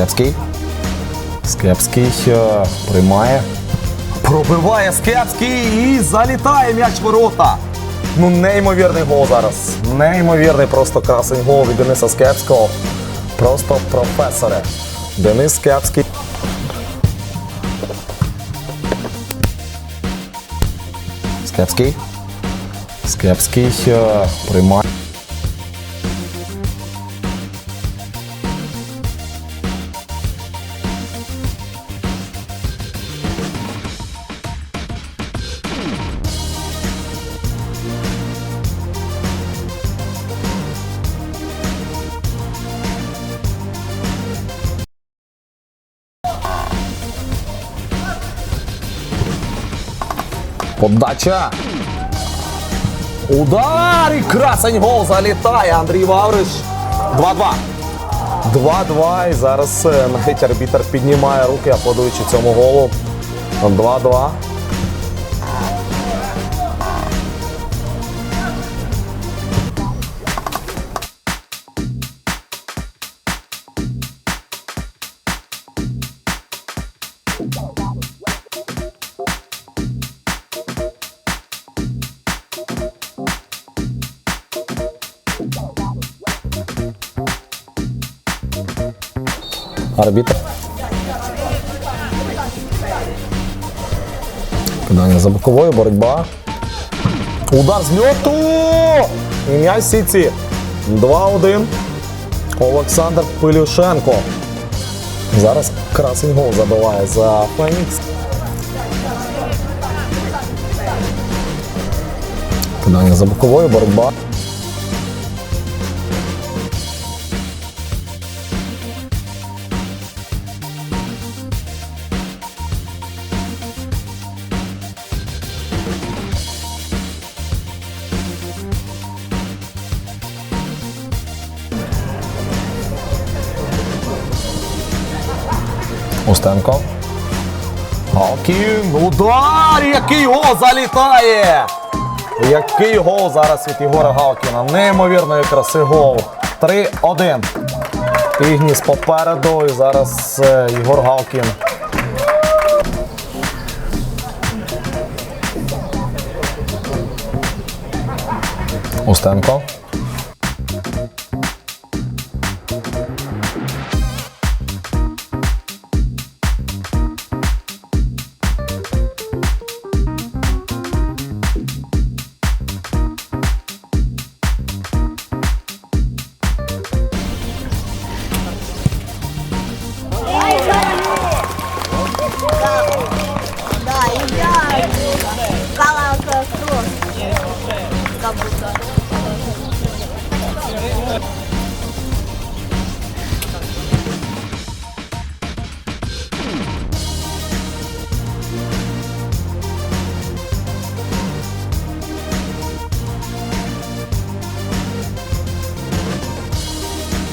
Скепський. Скепський приймає. Пробиває Скепський і залітає м'яч ворота. Ну, неймовірний гол зараз. Неймовірний просто красень гол від Дениса Скепського. Просто професоре. Денис Скепський. Скепський. Скепський приймає. Подача. Удар! І красень гол залітає. Андрій Вавриш. 2-2. 2-2. І зараз е, навіть арбітер піднімає руки, аплодуючи цьому голу. 2-2. Арбітр. Кидання за боковою, боротьба. Удар з льоту! І м'яч сіці. 2-1. Олександр Пилюшенко. Зараз красень гол забиває за Фенікс. Кидання за боковою, боротьба. Устенко. Галкін. Удар! Який гол залітає! Який гол зараз від Єгора Галкіна. Неймовірної краси гол. 3-1. Ігніс попереду. І зараз е, Єгор Галкін. Устенко. Acabou, tá?